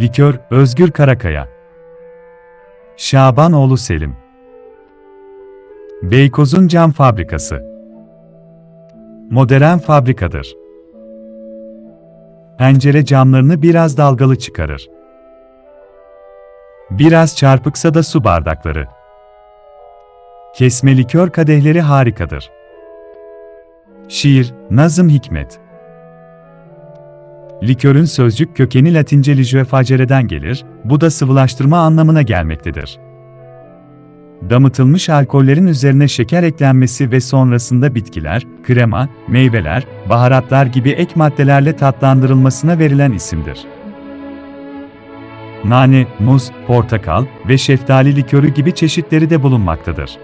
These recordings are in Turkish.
Likör Özgür Karakaya Şabanoğlu Selim Beykoz'un Cam Fabrikası Modern fabrikadır. Pencere camlarını biraz dalgalı çıkarır. Biraz çarpıksa da su bardakları. Kesme likör kadehleri harikadır. Şiir, Nazım Hikmet Likörün sözcük kökeni Latince ligio facereden gelir, bu da sıvılaştırma anlamına gelmektedir. Damıtılmış alkollerin üzerine şeker eklenmesi ve sonrasında bitkiler, krema, meyveler, baharatlar gibi ek maddelerle tatlandırılmasına verilen isimdir. Nane, muz, portakal ve şeftali likörü gibi çeşitleri de bulunmaktadır.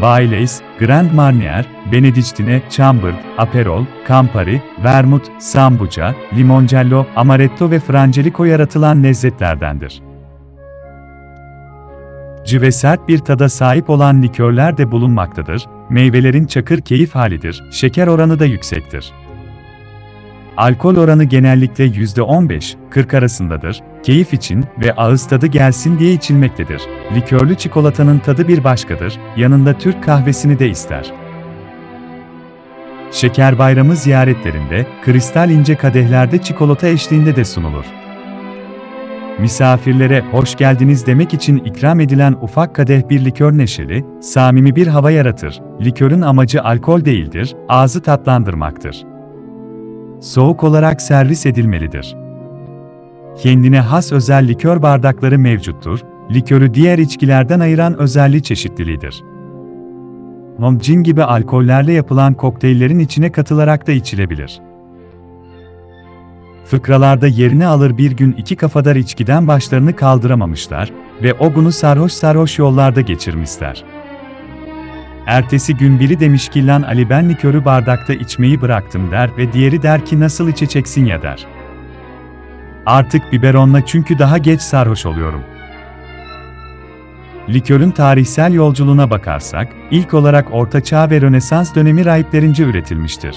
Baileys, Grand Marnier, Benedictine, Chambord, Aperol, Campari, Vermouth, Sambuca, Limoncello, Amaretto ve Frangelico yaratılan lezzetlerdendir. Cı sert bir tada sahip olan likörler de bulunmaktadır, meyvelerin çakır keyif halidir, şeker oranı da yüksektir. Alkol oranı genellikle %15-40 arasındadır, keyif için ve ağız tadı gelsin diye içilmektedir. Likörlü çikolatanın tadı bir başkadır, yanında Türk kahvesini de ister. Şeker bayramı ziyaretlerinde, kristal ince kadehlerde çikolata eşliğinde de sunulur. Misafirlere hoş geldiniz demek için ikram edilen ufak kadeh bir likör neşeli, samimi bir hava yaratır. Likörün amacı alkol değildir, ağzı tatlandırmaktır. Soğuk olarak servis edilmelidir. Kendine has özel likör bardakları mevcuttur, likörü diğer içkilerden ayıran özelliği çeşitliliğidir. Momcin gibi alkollerle yapılan kokteyllerin içine katılarak da içilebilir. Fıkralarda yerini alır bir gün iki kafadar içkiden başlarını kaldıramamışlar ve o günü sarhoş sarhoş yollarda geçirmişler. Ertesi gün biri demiş ki lan Ali ben likörü bardakta içmeyi bıraktım der ve diğeri der ki nasıl içeceksin ya der. Artık biberonla çünkü daha geç sarhoş oluyorum. Likörün tarihsel yolculuğuna bakarsak, ilk olarak Orta Çağ ve Rönesans dönemi rahiplerince üretilmiştir.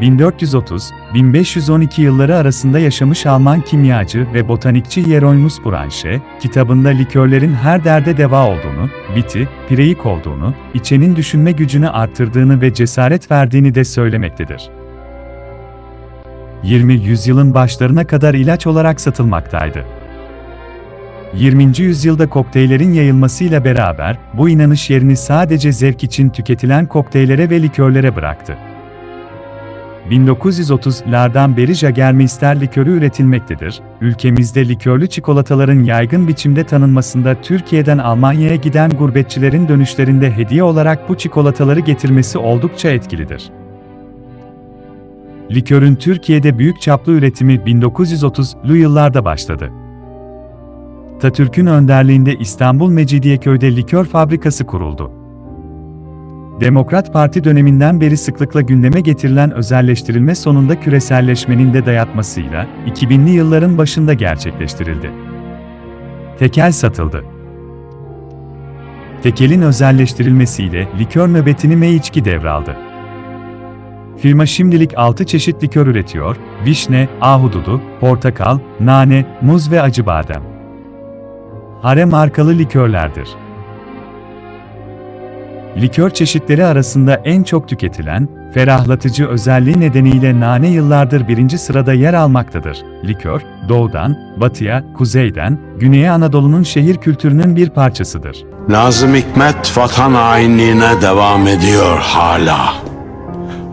1430-1512 yılları arasında yaşamış Alman kimyacı ve botanikçi Hieronymus Branche, kitabında likörlerin her derde deva olduğunu, biti, pireyik olduğunu, içenin düşünme gücünü arttırdığını ve cesaret verdiğini de söylemektedir. 20 yüzyılın başlarına kadar ilaç olarak satılmaktaydı. 20. yüzyılda kokteyllerin yayılmasıyla beraber bu inanış yerini sadece zevk için tüketilen kokteyllere ve likörlere bıraktı. 1930'lardan beri Jagermeister likörü üretilmektedir. Ülkemizde likörlü çikolataların yaygın biçimde tanınmasında Türkiye'den Almanya'ya giden gurbetçilerin dönüşlerinde hediye olarak bu çikolataları getirmesi oldukça etkilidir. Likörün Türkiye'de büyük çaplı üretimi 1930'lu yıllarda başladı. Atatürk'ün önderliğinde İstanbul Mecidiyeköy'de likör fabrikası kuruldu. Demokrat Parti döneminden beri sıklıkla gündeme getirilen özelleştirilme sonunda küreselleşmenin de dayatmasıyla 2000'li yılların başında gerçekleştirildi. Tekel satıldı. Tekelin özelleştirilmesiyle likör nöbetini Meiçki devraldı. Firma şimdilik 6 çeşit likör üretiyor, vişne, ahududu, portakal, nane, muz ve acı badem. Hare markalı likörlerdir. Likör çeşitleri arasında en çok tüketilen, ferahlatıcı özelliği nedeniyle nane yıllardır birinci sırada yer almaktadır. Likör, doğudan, batıya, kuzeyden, güneye Anadolu'nun şehir kültürünün bir parçasıdır. Nazım Hikmet vatan hainliğine devam ediyor hala.